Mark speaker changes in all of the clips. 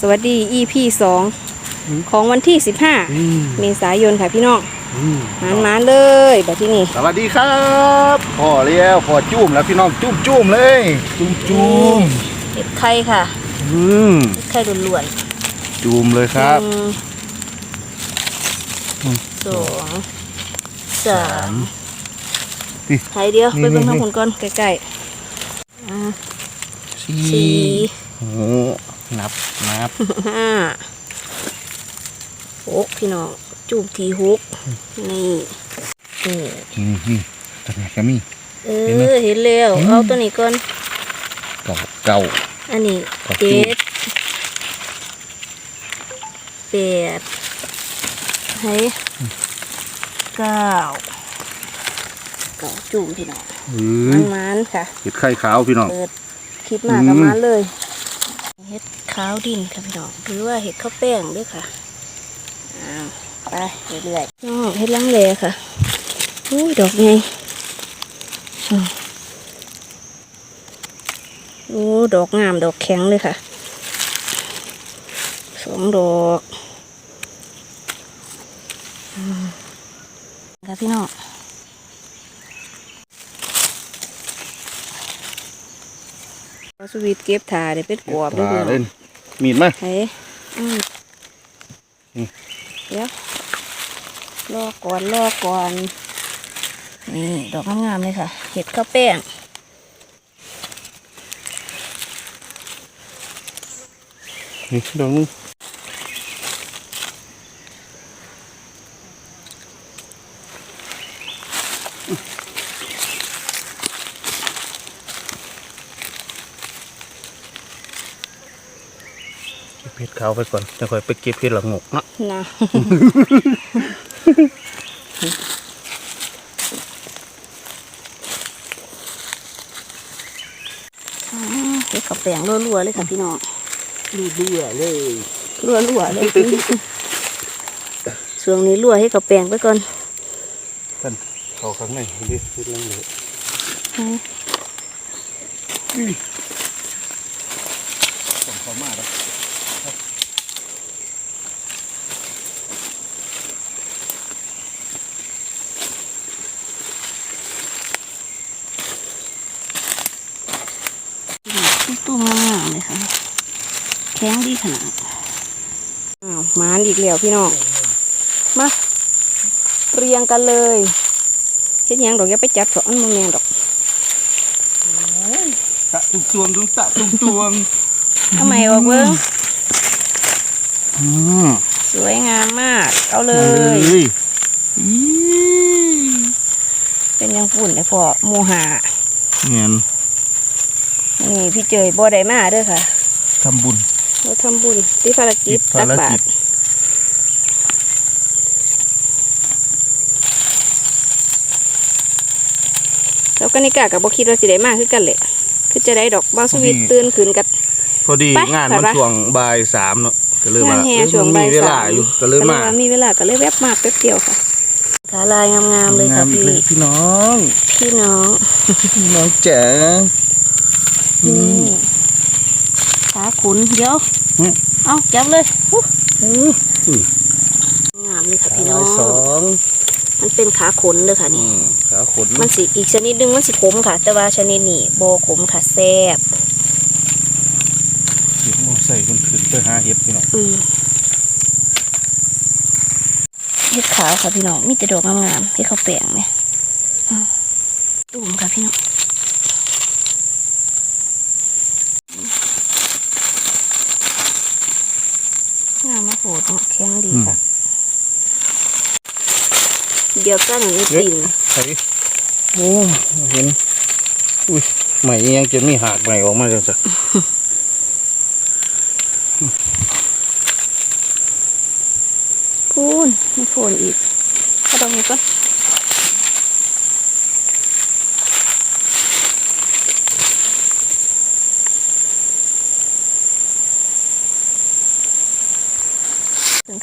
Speaker 1: สวัสดี EP 2ของวันที่ 15 เมษายนค่ะพี่น้องมานมาเลยแบบที่นี่
Speaker 2: สวัสดีครับพ่อเลี้ยวพ่อจุ่มแล้วพี่น้องจุ่มจุ่มเลย จุ่มจุ่ม
Speaker 1: เห็ดไข่ค่ะ
Speaker 2: อืม
Speaker 1: เห็ดไข่ล้วน
Speaker 2: จุ่มเลย
Speaker 1: ๆ
Speaker 2: ครับ
Speaker 1: หนึ่ง
Speaker 2: อืม
Speaker 1: สองสาม
Speaker 2: นี่
Speaker 1: ไข่เดียว
Speaker 2: นี่
Speaker 1: ไปเบิ่ง
Speaker 2: นี่
Speaker 1: ทางผลก่อนใกล้ๆอ่า
Speaker 2: สี่
Speaker 1: สี่
Speaker 2: โอ้ นับนับ
Speaker 1: ห้าหกพี่น้องจูบทีหกนี่นี่
Speaker 2: อืมนี่ตัวไหนก็มี
Speaker 1: เอ
Speaker 2: เห็นไหม
Speaker 1: อเห็นแล้ว
Speaker 2: อืม
Speaker 1: เอาตัวนี้ก่อน
Speaker 2: เก่าเก่า
Speaker 1: อันนี้
Speaker 2: กับ
Speaker 1: เจ็
Speaker 2: จูบ
Speaker 1: ดแปดเฮ้ยเก้าเก้าจุ่มพี่น้อง
Speaker 2: เฮ้
Speaker 1: มั
Speaker 2: ย
Speaker 1: นมันๆค่ะ
Speaker 2: เห็ดไข่ขาวพี่น้อง
Speaker 1: เปิดคลิปมากับ
Speaker 2: อืม
Speaker 1: มันเลย เห็ดขาวดินค่ะพี่น้องหรือว่าเห็ดข้าวแป้งด้วยค่ะอ้าวไปเรื่อยๆน้องเห็ดลังเลค่ะอุ้ยดอกไงอืมโอ้ดอกงามดอกแข็งเลยค่ะสองดอกอืมค่ะพี่น้อง พอ สวีทเก็บถาเดี๋ยวเป็ดกรอบด้วย
Speaker 2: ปลา
Speaker 1: พี่
Speaker 2: เล่
Speaker 1: น้อง
Speaker 2: นมีดไหม
Speaker 1: เฮ้ยอืม
Speaker 2: นี่
Speaker 1: เดี๋ยวรอก่อนรอก่อน นี่ดอกงามๆเลยค่ะ เห็ดข้าวแป้ง
Speaker 2: นี่ดอกนึงเก็บเห็ดขาวไปก่อนจะค่อยไปเก็บเห็ดหลังงกนะ
Speaker 1: นะอืมเห็ดข้าวแป้งรัวๆเลยค่ะพี่น้อง
Speaker 2: ดูเบื่อเลย
Speaker 1: รัวๆเลยช่วงนี้รัวให้ข้าวแป้งไปก่อน
Speaker 2: ท่านเขาข้างในดิเห็ดหลังเหลว
Speaker 1: อืม
Speaker 2: ส่งเขามาแล้ว
Speaker 1: ตุ้มงามๆเลยค่ะ แข็งดีขนาดอ้าวมานอีกแล้วพี่น้องมาเรียงกันเลยเฮ็ดหยังดอกอย่าไปจับเถอะอันโมแมนดอก
Speaker 2: ตะตุงตวงตุงตะตุงตวง
Speaker 1: ทำไมออกเบิ้ง
Speaker 2: อืม
Speaker 1: สวยงามมาก เอาเล
Speaker 2: เลยยอี
Speaker 1: เป็นยังฝุ่นเลยพอโมหะ
Speaker 2: เงียน
Speaker 1: นี่พี่เจยบ่ได้มาเด้อค่ะ
Speaker 2: ทำบุญ
Speaker 1: เราทำบุญที่ภารกิจ
Speaker 2: ภา
Speaker 1: ตัก
Speaker 2: ร
Speaker 1: บา
Speaker 2: กิ
Speaker 1: ต
Speaker 2: จ
Speaker 1: รแล้วก็นิกากับบ่คิดว่าสิได้มากคือกันแหละคือจะได้ดอกบ้าสวิตตื่นขึ้นกับ
Speaker 2: พอดี
Speaker 1: ไป
Speaker 2: งานมัน
Speaker 1: ไป
Speaker 2: ช่วงบ่ายสามเนาะก็เลย
Speaker 1: งา
Speaker 2: ว่าน
Speaker 1: แห่
Speaker 2: เอ้ย
Speaker 1: ช่วง
Speaker 2: มัน
Speaker 1: บ่าย
Speaker 2: มีเว
Speaker 1: สา
Speaker 2: ลามอยู่ก็เลย
Speaker 1: ก็เลย
Speaker 2: มา
Speaker 1: ว่ามีเวลาก็เลยแวบมาแป๊บเดียวค่ะขาลายงามๆเลยค่ะ
Speaker 2: งามอีก
Speaker 1: พี่
Speaker 2: แล้วพี่น้อง
Speaker 1: พี่น้อง
Speaker 2: พี่น้องจ๋าอื
Speaker 1: นี่
Speaker 2: ม
Speaker 1: ขาขุนเดี๋ยว
Speaker 2: อืม
Speaker 1: เอาจับเลยอู้
Speaker 2: อืม
Speaker 1: งามเลยค่ะ
Speaker 2: ขา
Speaker 1: พี่น้อง
Speaker 2: สอง
Speaker 1: มันเป็นขาขนเลยค่ะ
Speaker 2: อื
Speaker 1: นี่
Speaker 2: มขาขน
Speaker 1: มันสิอีกชนิดหนึงมันสิขมค่ะ แต่ว่าชนิดนี้โบขมค่ะแซ่บ
Speaker 2: เก็บมอใส่คนขึ้นไปหาเห็ดพี่น้อง
Speaker 1: อืมเห็ดขาวค่ะพี่น้องมีแต่ดอกงามๆที่เขาแปลงไหมอืมตุ่มค่ะพี่น้องงามมาโห ดเนาะแข็งดีค่ะ เดี๋ยวกันนี่กิน
Speaker 2: ใส่โอ้เห็น อุ้ยใหม่ยังจะมีหากใหม่ออกมาจังจ้ะ
Speaker 1: พูนไม่พูนอีกกระดองนี้ก่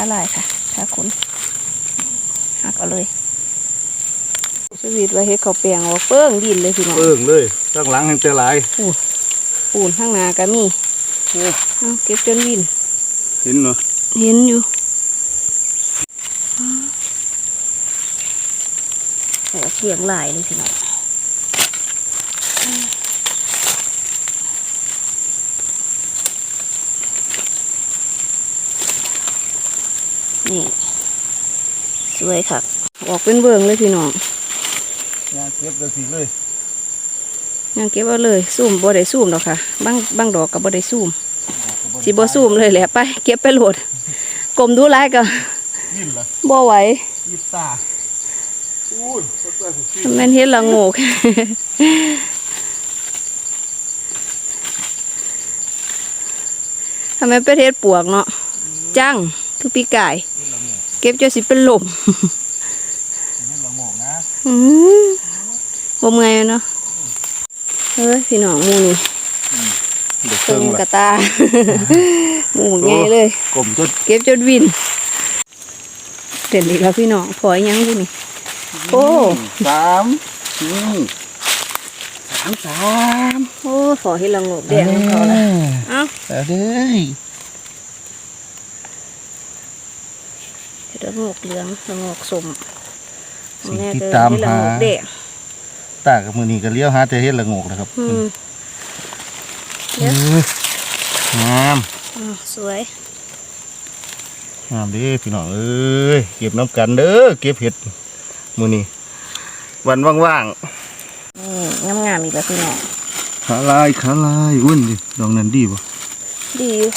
Speaker 1: อนถึงขาลายค่ะขาขนหักเอาเลยสวีทไว้ให้เขาเปียงออกเปิ้งดินเลยพี่น้อง
Speaker 2: เอิ่งเลยตั้งหลังให้เจอหลาย
Speaker 1: ปูนข้างหน้าก็มีเอาเก็บจนวิน
Speaker 2: เห็นเนาะ
Speaker 1: เห็นอยู่โอ้เสียงหลายเลยพี่น้องนี่ ส วยค่ะออกเป็นเบิงเลยพี่น้อง
Speaker 2: ยางเก็บเลยสิเลย
Speaker 1: ยังเก็บเอาเลยซูมบ่ได้ซูมดอกค่ะบางบางดอกกับบ่ได้ซูมสิบ่ซูมเลยแหละไป เก็บไปโหลดกลมดูร้ายก็
Speaker 2: ยิ้มเหรอ
Speaker 1: บ่ไหว
Speaker 2: ยิ้มตาอุ้ยปัดไปสิ
Speaker 1: แม่นเฮ็ดละโงกทำไมเป็นเฮ็ดปวกเนาะจังคือปีกายเก็บจนสิเป็นลม
Speaker 2: เห็นละโงกนะ
Speaker 1: อืมบ่เมื่อยเนาะเฮ้ยพี่น้องหมูนี่
Speaker 2: เด็ก
Speaker 1: เติ
Speaker 2: เติง
Speaker 1: งก
Speaker 2: ละ
Speaker 1: ระตาหมูใหญ่เลย
Speaker 2: กลมจน
Speaker 1: เก็บจนวินเด่นอีกแล้วพี่น้องพออีหยังอยู่นี่โอ้
Speaker 2: สามนี่สามสาม
Speaker 1: โอ้ขอให้ละโงกแดงเขาละเอ้า
Speaker 2: เอาเด้ย
Speaker 1: เฮ็ด ละโงกเหลืองละโงกสม
Speaker 2: สิ่ง
Speaker 1: แน่
Speaker 2: ที่
Speaker 1: เด้อ
Speaker 2: ตาม
Speaker 1: ให้ละ
Speaker 2: หา
Speaker 1: โงกแดง
Speaker 2: ตากับมือนี้ก็เลี้ยวหาแต่เห็ดละโงกนะครับ
Speaker 1: อืม
Speaker 2: เอ้ยงาม
Speaker 1: อ้าวสวย
Speaker 2: งามเด้พี่น้องเอ้ยเก็บน้ำกันเด้อเก็บเห็ดมือนี้วันว่าง
Speaker 1: นี่งามๆอีกแล้วพี่น้อง
Speaker 2: ๆขาลายขาลายอ้วนดิดอกนั้นดีป่ะ
Speaker 1: ดีอยู่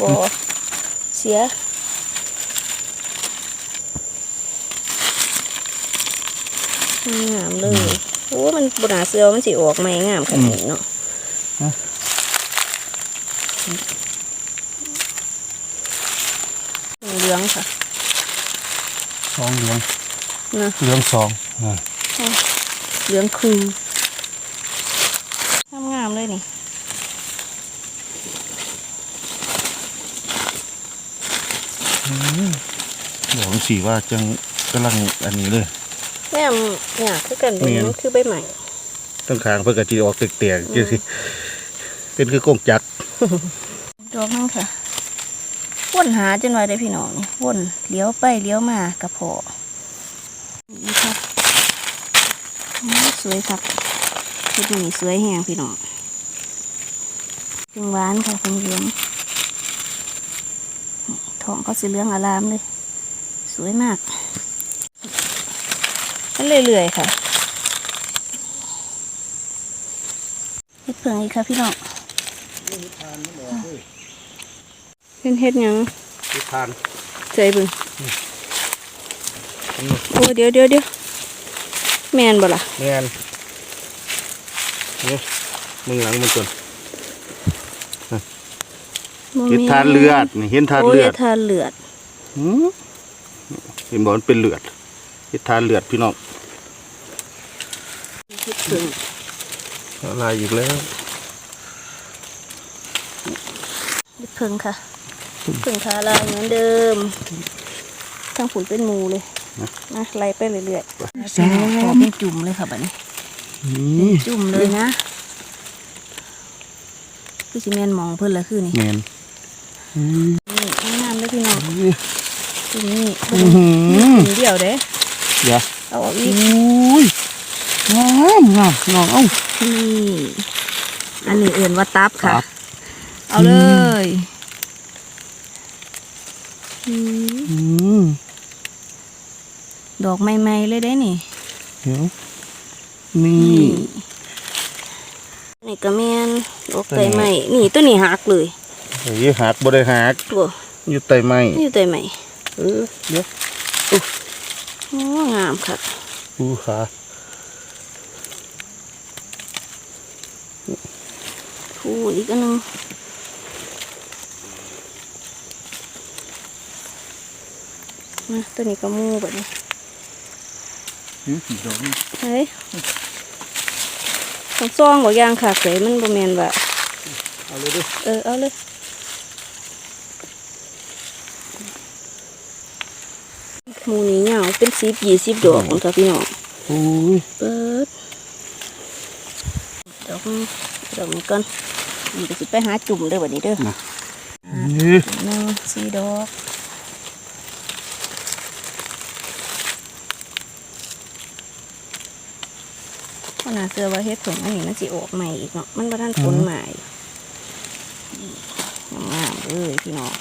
Speaker 1: บ่เสีย งามเลย โอ้ มันบนาเสือมันสิออกใหม่งามขนาดนี้เนาะเหลืองค่ะ
Speaker 2: สองเหลือง
Speaker 1: นะ
Speaker 2: เหลืองสองอ่า
Speaker 1: เหลืองคืองามๆเลยนี่
Speaker 2: ดอกสีว่าจังกำลังอันนี้เลย
Speaker 1: แม่มเนี่ยคือกันเลย
Speaker 2: แม่น
Speaker 1: มันคือใบใหม่
Speaker 2: ตั้งคางเพื่อกะจีออกเตียกๆจังสิเป็นคือกงจักร
Speaker 1: ดอกนั่นค่ะวนหาจนไว้ได้พี่น้องนี่วนเลี้ยวไปเลี้ยวมากระเพาะนี่ค่ะอืมสวยครับชุดนี้สวยแหงพี่น้องถึงหวานค่ะเป็นเหลืองทองเขาสีเหลืองอารามเลย สวยมาก มันเรื่อยๆค่ะเฮ็ดเพิ่งอีกค่ะพี่น้องเป็นเฮ็ดหยัง
Speaker 2: ที่ทาน
Speaker 1: ใจเบึงโอ้เดี๋ยวเดี๋ยวเดี๋ยวแมนบ่ล่ะ
Speaker 2: แมนนี่มึงหลังมันจน
Speaker 1: บ่
Speaker 2: เห็น
Speaker 1: แม่
Speaker 2: ทานเลือดนี่เห็นทาน
Speaker 1: โอ้
Speaker 2: เลื
Speaker 1: ย
Speaker 2: อด
Speaker 1: ทานเลือด
Speaker 2: หืมเห็นบอกมันเป็นเลือดเห็นทานเลือดพี่น้อง
Speaker 1: เฮ็ดเพิ่ง
Speaker 2: อะไรอีกแล้ว
Speaker 1: เฮ็ดเพิ่งค่ะเพิ่งทาลายเหมือนเดิมทั้งฝุ่นเป็นหมูเลยนะไล่ไปเรื่อยๆพอเป็นจุ่มเลยค่ะบัดนี้
Speaker 2: นี่
Speaker 1: จุ่มเลยนะคือสิแมนหมองเพิ่นละคือนี่
Speaker 2: แมนอืม
Speaker 1: นี่งามเลยพี่น้อง
Speaker 2: นี่
Speaker 1: จุ่มนี่
Speaker 2: อื้อหือ
Speaker 1: จุ่มเดียวเด้
Speaker 2: อย่า
Speaker 1: เอาออกอีก
Speaker 2: อุ้ย งามงามน้องเอ้า
Speaker 1: นี่อันนี้เอื่นว่าตับค่ะ
Speaker 2: ตับ
Speaker 1: เอาเลยอืม
Speaker 2: อืม
Speaker 1: ดอกใหม่ๆเลยได้นี่
Speaker 2: เดี๋ยวนี่
Speaker 1: นี่ก็แม่นดอกไตใหม่นี่ตัวนี้หักเลย
Speaker 2: เฮ้ยหักบ่ได้หัก
Speaker 1: ตัว
Speaker 2: อยู่ใต้ไม้
Speaker 1: นี่ตัวใหม่
Speaker 2: เออเดี๋ยว
Speaker 1: โอ้งามค่ะ
Speaker 2: ดูขา
Speaker 1: ทูอีกอันหนึงมาตัวนี้ก็มูแบบนี้
Speaker 2: อือสีดอกนี่
Speaker 1: เฮ้ยต้องซองบอกยางขาดเลยมันบ่แมนว่า
Speaker 2: เอาเลยเดิ
Speaker 1: เออ เอาเลยหมูนี้ยาวเป็นสิบยี่สิบดอกของค่ะพี่น้อง
Speaker 2: โอ้ย
Speaker 1: เปิดดอกนี้ดอกนี้ก่อนมั นก็สิไปหาจุ่มเด้อวันนี้เด้อ
Speaker 2: นะ
Speaker 1: อ่า
Speaker 2: นี่
Speaker 1: หนึ่งสี่ดอกขนาดเสื้อว่าเฮ็ดผงอันนี้มันสิออกใหม่อีกเนาะมันบ่ทันผลใหม่งามๆเลยพี่น้อง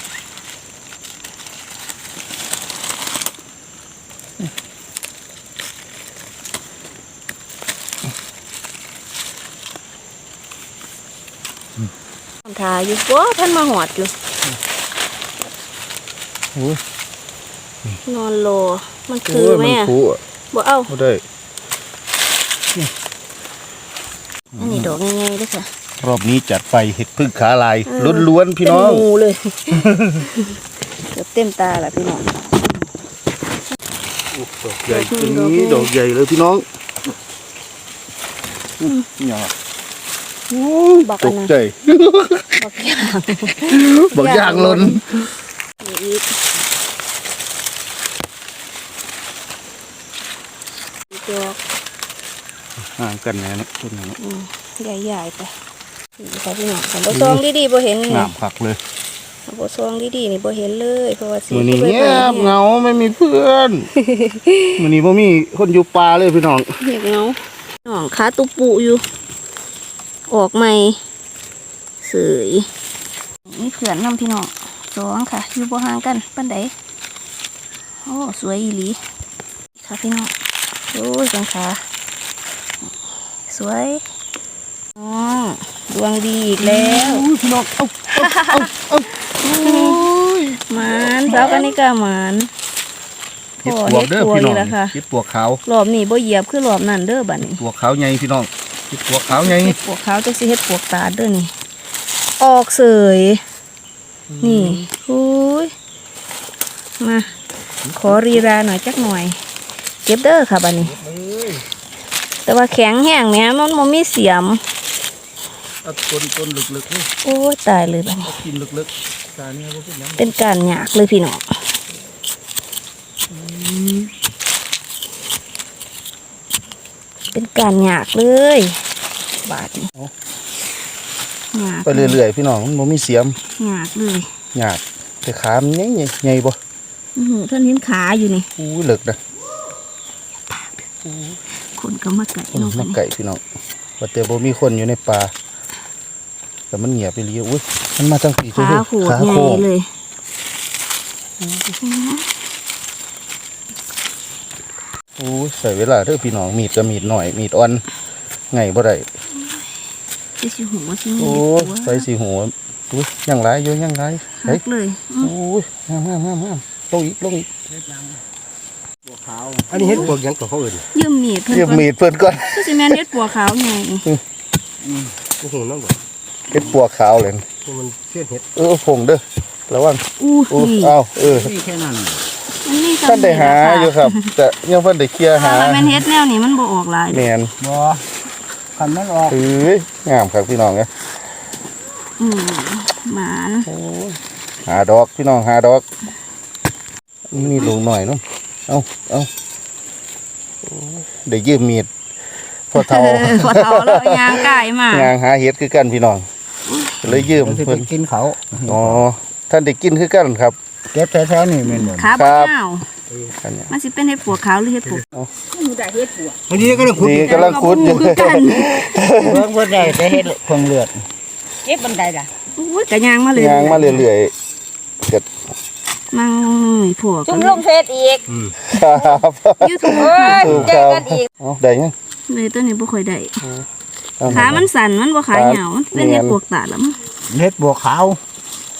Speaker 1: าอยู่บ่ท่านมาหอดอยู่
Speaker 2: โอ้ย
Speaker 1: นอนโลมัน
Speaker 2: โอ้
Speaker 1: คือยไหม
Speaker 2: มัน
Speaker 1: อะ
Speaker 2: คูอะ
Speaker 1: บ่เอา
Speaker 2: บ่ได้
Speaker 1: อันนี้ดอกง่ายๆเด้วยค่ะ
Speaker 2: รอบนี้จัดไปเห็ดพึ่งขาลายล้วนๆพี่น้อง
Speaker 1: เป็นหมูเลยเกือบเต็มตาละพี่น้อง
Speaker 2: ดอกใหญ่ตัวนี้ดอกใหญ่เลยพี่น้องหยา
Speaker 1: บัก
Speaker 2: ต
Speaker 1: อัน
Speaker 2: ก
Speaker 1: นั้น
Speaker 2: ใจ
Speaker 1: บักยาง
Speaker 2: บอกยางหล่น
Speaker 1: นี่อีกอีกดอก
Speaker 2: ห่างกันแน่นะต้นนี้เนาะ
Speaker 1: อืมใหญ่ๆไปนี่ค่ะพี่น้องผมบ่ซองดีๆบ่เห็นนี่
Speaker 2: งามคักเลย
Speaker 1: บ่ซองดีๆนี่บ่เห็นเลยเพราะว่าสี
Speaker 2: มือนี้
Speaker 1: ไป
Speaker 2: เงียบเหงาไม่มีเพื่อนมือนี้บ่มีคนอยู่ป่าเลยพี่น้อง
Speaker 1: เงียบเงาน้องขาตุปุอยู่ ออกใหม่เสยนี่เพื่อนนำพี่น้องสองค่ะ อยู่บ่ห่างกันปานใดโอ้สวยอีหลีค่ะพี่น้องโอ้ยจังขาสวยน้องดวงดีอีกแล้ว
Speaker 2: พี่น้องเอ้าเอ้าเอ้าโอ้ย
Speaker 1: หมานสาวกันนี่กะหมาน
Speaker 2: เห็ดปวกเด้อ
Speaker 1: โอ้
Speaker 2: พี่น้อง
Speaker 1: เห็ดปวกอีกแล้วค่ะ
Speaker 2: เห็ดปวกขาว
Speaker 1: รอบนี้บ่เหยียบคือรอบนั้นเด้อบัดนี้
Speaker 2: ปวกขาวใหญ่พี่น้อง เห็ดปวกขาวใหญ่
Speaker 1: เฮ็ดปวกขาวจักสิเฮ็ดปวกตาดเด้อนี่ ออกเสย นี่อุ้ยมา ขอรีราหน่อยจักหน่อย เก็บเด้อค่ะบัดนี้ แต่ว่าแข็งแห้งแหม่มันบ่มีเสียม
Speaker 2: เอาต้นต้นลึกๆนี่
Speaker 1: โอ้ยตายเลยบัดนี้
Speaker 2: กินลึกๆตาเนี่ยบ่เป็นหยัง
Speaker 1: เป็นการยากเลยพี่น้องเป็นการยากเลย บาทนี้ยาก
Speaker 2: ไปเรื่อยๆพี่น้องมันบ่มีเสียม
Speaker 1: ยากเลย
Speaker 2: ยากแต่ขามันใหญ่ๆใหญ่บ่
Speaker 1: อื้อหือท่านเห็นขาอยู่นี่
Speaker 2: อู้ยเหลึกนะ
Speaker 1: คนก็มาไก่
Speaker 2: คน
Speaker 1: น้องกั
Speaker 2: มานไก่พี่น้องว่าแต่บ่มีคนอยู่ในป่าแต่มันเงียบไปเลยอุ้ยมันมาทางปี
Speaker 1: ขาโขด
Speaker 2: ขา
Speaker 1: ใหญ่
Speaker 2: โคง
Speaker 1: เลย
Speaker 2: อู้ยใส่เวลาเด้อพี่น้องมีดก็มีดหน่อยมีดอ่อนไงบ่ได้
Speaker 1: จะสิหัวสิ
Speaker 2: โอ้ยไปสิหัวอุ้ยยังไรอยู่ยังไรเฮ้
Speaker 1: หั
Speaker 2: ย
Speaker 1: กเลยอื้อ
Speaker 2: โอ้ยงามงามงามงามลงอีกลงอีก
Speaker 3: อันนี้เห็ดพวกหยังกับเขาเอื่น
Speaker 1: ยืมมีดเพิ่น
Speaker 2: เรียบ
Speaker 1: ก่อน
Speaker 2: มีดเพิ่นก่อน
Speaker 1: ก็สิแม่นเฮ็ดปัวขาวไง
Speaker 3: กูหูน้องบอก
Speaker 2: เฮ็ดปัวขาวเลย
Speaker 3: ว่ามันเชื่อเห็ด
Speaker 2: เออผงเด้อระวัง
Speaker 1: อู้
Speaker 2: อู้
Speaker 1: นี่
Speaker 2: อ้าวเออ
Speaker 3: นี่แค่นั้น
Speaker 1: มันมี
Speaker 2: ท่านได้หาอยู่ครับ แต่ยังเพิ่นได้เคลียร์หา
Speaker 1: ถ้ามันเฮ็ดแนวนี้มันบ่ออกหลาย
Speaker 2: แม่น
Speaker 3: บ่ คันมันออก
Speaker 2: เอ้ยงามครับพี่น้องเอ้ย
Speaker 1: อืมหมาน
Speaker 2: หาดอกพี่น้องหาดอกนี่ลงหน่อยเนาะเอาเอาโอ้ยได้ยืมมีดพอเท่า
Speaker 1: เออพอเฒ่าแล้วยางกายมางา
Speaker 2: นหาเห็ดคือกันพี่น้องเลยยืม
Speaker 3: มันจะไป
Speaker 2: เพิ่น
Speaker 3: กินเขา
Speaker 2: อ๋อท่านได้กินคือกันครับ
Speaker 3: เก็บแท้ๆนี่แม่นบ่
Speaker 1: ขา
Speaker 2: ค
Speaker 1: บ่
Speaker 2: รับ
Speaker 1: ยาว
Speaker 2: อันเนี้ย
Speaker 1: มันสิเป็นเฮ็ดปัวขาวหรือเฮ็ดปัว
Speaker 3: บางทีก็ต้องขุด
Speaker 2: นี่กำลังขุดอยู่
Speaker 1: คือกัน
Speaker 3: เบิ่งบ่ได้แต่เห็ดคงเลือด
Speaker 4: เก็บบันไดล่ะ
Speaker 1: อุ้ยกะยางมาเลย
Speaker 2: ยางมาเรื่อย
Speaker 1: นั่งนี่พวก
Speaker 4: จุ่มลงเฟซอีก
Speaker 2: ๆครับ
Speaker 1: ยูทูบ
Speaker 4: เฮ้ยเจอกันอีก
Speaker 2: เอาได้ยัง
Speaker 1: เลยตัวนี้บ่ค่อยได้
Speaker 2: เอา
Speaker 1: ขามันสั่นมันบ่ขาเหยาวมันเป็นเฮ็ดปวกตาดแล้วมั้ง
Speaker 3: เห็ดบวกขาว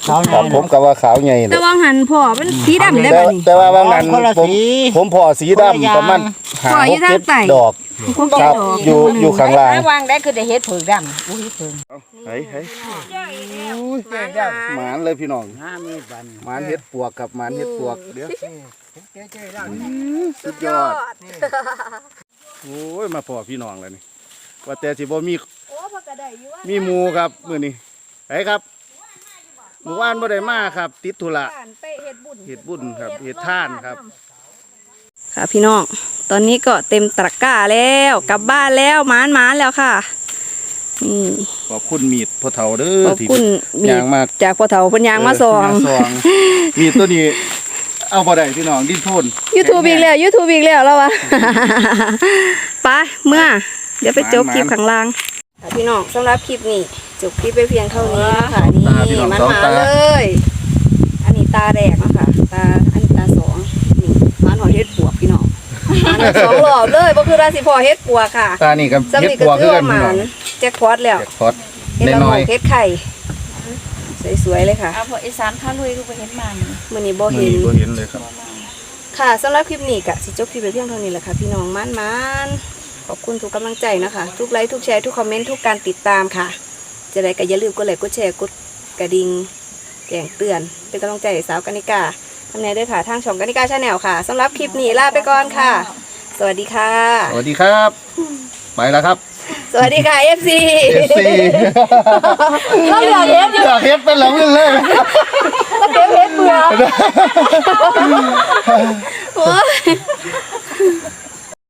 Speaker 3: ขาว
Speaker 2: ครับผมกับว่าขาวใหญ่
Speaker 1: แต่
Speaker 2: เลย
Speaker 1: ว่างหันพ่อมันสีดำได้
Speaker 2: แต่
Speaker 1: บ่นี่
Speaker 2: แต่ว่าบางนั้น
Speaker 3: คนละ
Speaker 2: ผม
Speaker 3: สี
Speaker 2: ผมพอสีดำประมาณหา
Speaker 1: พ่ออยู่
Speaker 2: หก
Speaker 1: ทาง
Speaker 2: เจ็ด
Speaker 1: ใต้
Speaker 2: ดอก
Speaker 1: พวก
Speaker 2: ค
Speaker 1: แก
Speaker 2: รับ
Speaker 1: ดอก
Speaker 2: อยู่อยู่ข้างล่าง
Speaker 4: หวางได้คือได้เฮ็ดเผือกดำอุ้ยเผือก
Speaker 2: เฮ้ยเฮ้ยหมานเลยพี่น้อง
Speaker 3: งามนี่บัน
Speaker 2: หมานเห็ดปวกกับหมานเห็ดปวกเดี๋ยว
Speaker 3: เจ๊ๆแล้ว
Speaker 2: สุดยอดโอ้ยมาพอพี่น้องแล้วนี่ว่าแต่สิบ่มี
Speaker 1: โอ้พ่อก็ได้อยู่ว่า
Speaker 2: มีหมูครับมื้อนี้ไอ้ครับ เมื่อวานบ่ได้มาครับ ติดธุระ
Speaker 1: บ้านไปเฮ็ดบุญ
Speaker 2: เฮ็ดบุญครับเฮ็ดท่านครับ
Speaker 1: ค่ะพี่น้อง ตอนนี้ก็เต็มตะกร้าแล้ว กลับบ้านแล้วหมานหมานแล้วค่ะ นี่
Speaker 2: ขอบคุณมีดพ่อเฒ่าเด้อ
Speaker 1: ขอบ
Speaker 2: ที่
Speaker 1: คุณมี
Speaker 2: ยางมาก
Speaker 1: จากพ่อเฒ่าเพิ่นยางมาซอง
Speaker 2: เซองมีดตัวนี้เอาบ่ได้พี่น้องดิ้นโทน
Speaker 1: YouTube อีกแล้ว YouTube อีกแล้วแล้ววะไปเมื่อ เดี๋ยวไปจบคลิปข้างล่างค่ะพี่น้องสำหรับคลิปนี้ จบคลิปไปเพียงเท่านี้นะคะนี่มันมาเลย อันนี้ตาแดกเนาะคะตาอันนี้ตาสองนี่มันหอยเฮ็ดปวกพี่น้องมันสองรอบเลยบ่คือราสิพอเฮ็ดปวกค่ะ
Speaker 2: ตานี่กับ
Speaker 1: สำ
Speaker 2: เฮ็ด
Speaker 1: นี
Speaker 2: ปั
Speaker 1: ก็
Speaker 2: ว
Speaker 1: คื
Speaker 2: คืออกั
Speaker 1: ว่านห
Speaker 2: พี่
Speaker 1: มา
Speaker 2: น้อง
Speaker 1: นแจ็คพอตแล้ว
Speaker 2: เฮ็ดพอด
Speaker 1: เฮ็ดละ
Speaker 2: น้
Speaker 1: โง
Speaker 2: อย
Speaker 1: กเฮ็ดไข่สวยๆเลยค่ะ
Speaker 4: เอาพออีสานพาลุยก็ไปเห็นมัน
Speaker 1: มื้อนี้บ่
Speaker 2: ๆ
Speaker 1: เห็น
Speaker 2: บ่เห็นเลยครับ
Speaker 1: ค่ะสำหรับคลิปนี้ก็สิจบคลิปไปเพียงเท่านี้แหละค่ะพี่น้องมันมันๆขอบคุณทุกกำลังใจนะคะ ทุกไลค์ทุกแชร์ทุกคอมเมนต์ทุกการติดตามค่ะ จะได้ก็อย่าลืมกดไลค์กดแชร์กดกระดิ่งแจ้งเตือน เป็นกำลังใจให้สาวกานิกาทำแนด้วยค่ะทางช่องกานิกาชาแนลค่ะสำหรับคลิปนี้ลาไปก่อนค่ะ สวัสดีค่ะ
Speaker 2: สวัสดีครับ ไปแล้วครับ
Speaker 1: สวัสดีค่ะ FC
Speaker 2: FC
Speaker 1: เราอยากเห็น
Speaker 2: อยากเฮ็ดเป็นหลังเลย
Speaker 1: เก็บเห็ดเบื่อโอ้ย